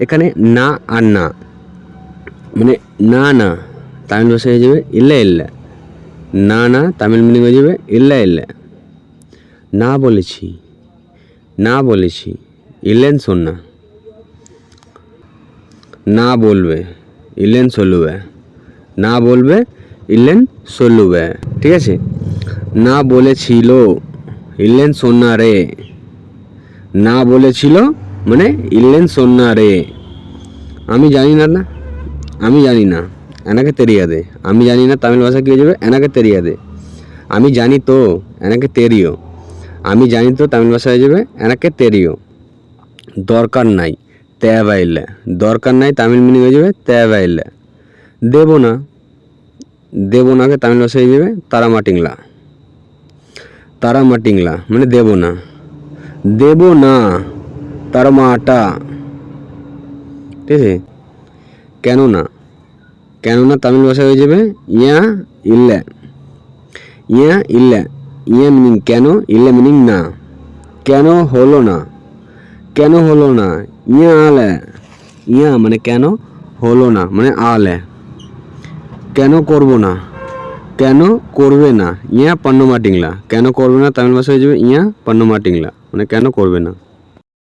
এখানে না আর না। মানে না না। তামিল ভাষায় হয়ে যাবে ইল্লা ইল্লা। না না, তামিল মিনিং হয়ে যাবে ইল্লা ইল্লা। না বলেছি। না বলেছি। ইলেন শোন না না বলবে। ইলেন সলুবে। না বলবে ইলেন সলুবে। ঠিক আছে? না বলেছিল। ইলেন সোনা রে। না বলেছিল মানে ইলেন সোনা রে। আমি জানি না না, আমি জানি না, এনাকে তেরিয়া দে। আমি জানি না তামিল ভাষা কী হয়ে যাবে, এনাকে তেরিয়া দে। আমি জানি তো, এনাকে তেরিও। আমি জানি তো তামিল ভাষা হয়ে যাবে, এনাকে তেরিও। দরকার নাই তেবাইলে দরকার নাই তামিল মিনিং হয়ে যাবে তেবাইলে দেব না, দেব নাকে তামিল ভাষা হয়ে যাবে তারা মাটিংলা তারা মাটিংলা মানে দেব না। দেব না। তার মাটা ঠিক আছে কেন না কেন না তামিল ভাষা হয়ে যাবে ইয়া ইল্লে। ইয়া ইল্লে, ইয়া মিনিং কেন, ইল্লে মিনিং না। কেন হলো না, কেন হলো না, ইয়া আলে ইয়া মানে কেন হলো না মানে আলে কেন করব না, কেন করবে না, ইয়া পণ্য মাটিংলা কেন করবে না তামিল ভাষা হয়ে যাবে ইয়া পণ্য মাটিংলা মানে কেন করবে না।